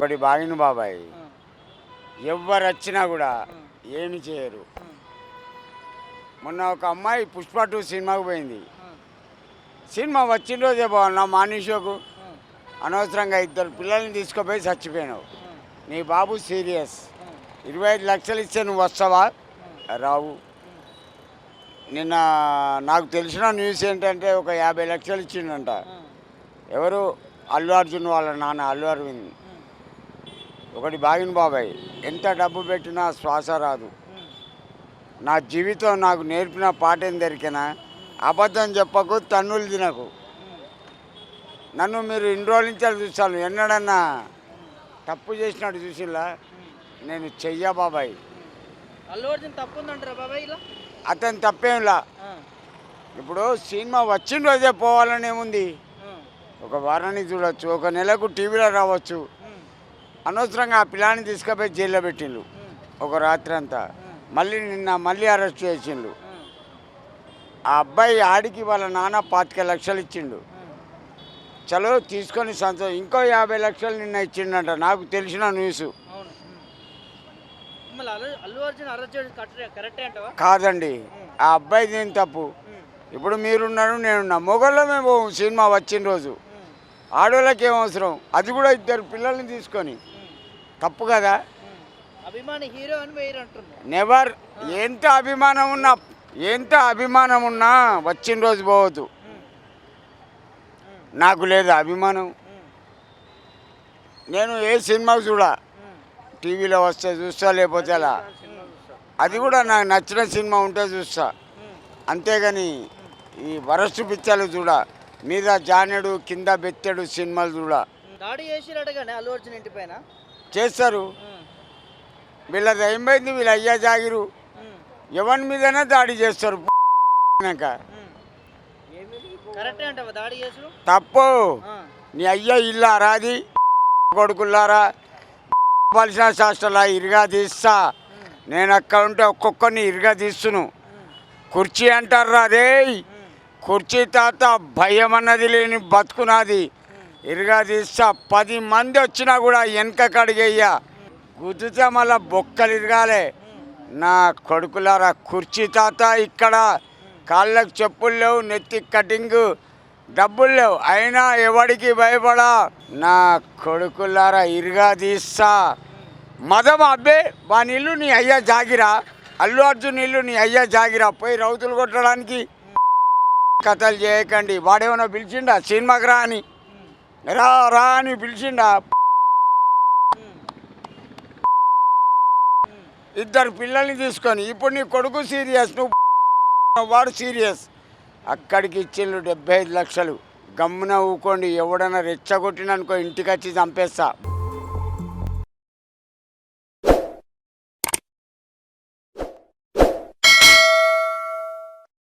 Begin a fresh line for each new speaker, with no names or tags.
ఒకటి బాగిన బాబాయ్. ఎవరు వచ్చినా కూడా ఏమి చేయరు. మొన్న ఒక అమ్మాయి పుష్ప టూ సినిమాకు పోయింది. సినిమా వచ్చిన రోజే బాగున్నా మార్నింగ్ షోకు. అనవసరంగా ఇద్దరు పిల్లల్ని తీసుకుపోయి చచ్చిపోయినావు. నీ బాబు సీరియస్. ఇరవై ఐదు లక్షలు ఇస్తే నువ్వు వస్తావా? రావు. నిన్న నాకు తెలిసిన న్యూస్ ఏంటంటే ఒక యాభై లక్షలు ఇచ్చిండంట. ఎవరు? అల్లు అర్జున్ వాళ్ళ నాన్న అల్లు అరవింద్. ఒకటి బాగిన బాబాయ్ ఎంత డబ్బు పెట్టినా శ్వాస రాదు. నా జీవితం నాకు నేర్పిన పాట ఏం దొరికినా అబద్ధం చెప్పకు తన్నులు తినకు. నన్ను మీరు ఇన్ని రోజుల నుంచి చూస్తాను ఎన్నడన్నా తప్పు చేసినట్టు చూసిలా నేను చెయ్య బాబాయ్. అతను తప్పేంలా? ఇప్పుడు సినిమా వచ్చిన రోజే పోవాలని ఏముంది? ఒక వారానికి చూడొచ్చు ఒక నెలకు టీవీలో రావచ్చు. అనవసరంగా ఆ పిల్లాన్ని తీసుకుపోయి జైల్లో పెట్టిండు ఒక రాత్రి అంతా. మళ్ళీ నిన్న మళ్ళీ అరెస్ట్ చేసిండు ఆ అబ్బాయి ఆడికి వాళ్ళ నాన్న పాతిక లక్షలు ఇచ్చిండు. చలో తీసుకొని సంతోషం. ఇంకో యాభై లక్షలు నిన్న ఇచ్చిండంట. నాకు తెలిసిన న్యూస్. కాదండి. ఆ అబ్బాయి దేని తప్పు? ఇప్పుడు మీరున్నారు నేనున్నా. మొగళ్ళమే పోవు. సినిమా వచ్చిన రోజు. ఆడవాళ్ళకి ఏం అవసరం? అది కూడా ఇద్దరు పిల్లల్ని తీసుకొని. తప్పు కదా?
అభిమాని హీరో అని అంటున్నారు
నెవర్ ఎంత అభిమానం ఉన్నా ఎంత అభిమానం ఉన్నా వచ్చిన రోజు పోవద్దు. నాకు లేదు అభిమానం. నేను ఏ సినిమాకు చూడా? టీవీలో వస్తే చూస్తా లేకపోతే అలా. అది కూడా నాకు నచ్చిన సినిమా ఉంటే చూస్తా. అంతేగాని ఈ వరస్టు పిక్చర్లు చూడ? మీద జానెడు కింద బెత్తెడు సినిమాలు చూడ.
దాడి చేసిరట కానీ అల్లు అర్జున్ ఇంటి పైన.
చేస్తారు. వీళ్ళది ఏమైంది? వీళ్ళ అయ్యా జాగిరు. ఎవరి మీదైనా దాడి చేస్తారు. తప్పు. నీ అయ్య ఇల్లా రాది కొడుకుల్లారా. పలిసిన శాస్త్రాల ఇరుగా తీస్తా. నేను అక్కడ ఉంటే ఒక్కొక్కరిని ఇరుగా తీస్తును కుర్చీ అంటారా రే కుర్చీ తాత భయం అన్నది లేని బతుకునాది. ఇరుగా తీస్తా పది మంది వచ్చినా కూడా వెనక కడిగేయ్యా గుద్దుతా మళ్ళా బొక్కలు ఇరగాలే. నా కొడుకులారా కుర్చీ తాత ఇక్కడ. కాళ్ళకు చెప్పులు లేవు నెత్తి కటింగ్. డబ్బులు లేవు అయినా ఎవడికి భయపడా? నా కొడుకులారా ఇరుగా తీస్తా. మదం అబ్బే వాని ఇల్లు నీ అయ్యా జాగిరా. అల్లు అర్జున్ ఇల్లు నీ అయ్యా జాగిరా. పోయి రౌతులు కొట్టడానికి. కథలు చేయకండి. వాడేమన్నా పిలిచిండా? సినిమాకి రా అని రా రా అని పిలిచిండా? ఇద్దరు పిల్లల్ని తీసుకొని ఇప్పుడు నీ కొడుకు సీరియస్ నువ్వు వాడు సీరియస్. అక్కడికి ఇచ్చిండు డెబ్బై ఐదు లక్షలు. గమ్మున ఊకోండి. ఎవడన్నా రెచ్చగొట్టిననుకో ఇంటికి వచ్చి చంపేస్తా.